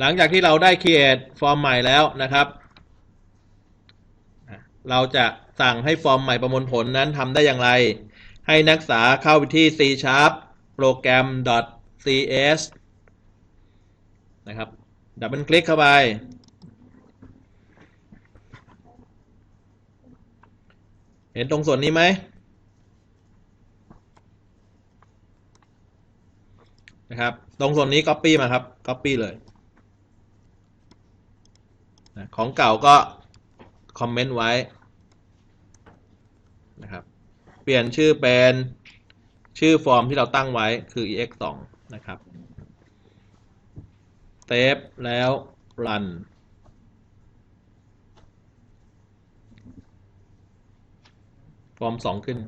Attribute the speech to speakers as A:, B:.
A: หลังจากที่เราได้ create ฟอร์มใหม่แล้วนะครับ เราจะสั่งให้ฟอร์มใหม่ประมวลผลนั้นทำได้อย่างไร ให้นักศึกษาเข้าไปที่ c sharp program cs นะครับ ดับเบิลคลิกเข้าไป เห็นตรงส่วนนี้ไหมนะครับ ตรงส่วนนี้ Copy มาครับ Copy เลย ของเก่าก็คอมเมนต์ไว้นะครับ เปลี่ยนชื่อเป็นชื่อฟอร์มที่เราตั้งไว้คือ ex 2นะครับเซฟแล้ว run ฟอร์ม 2 ขึ้น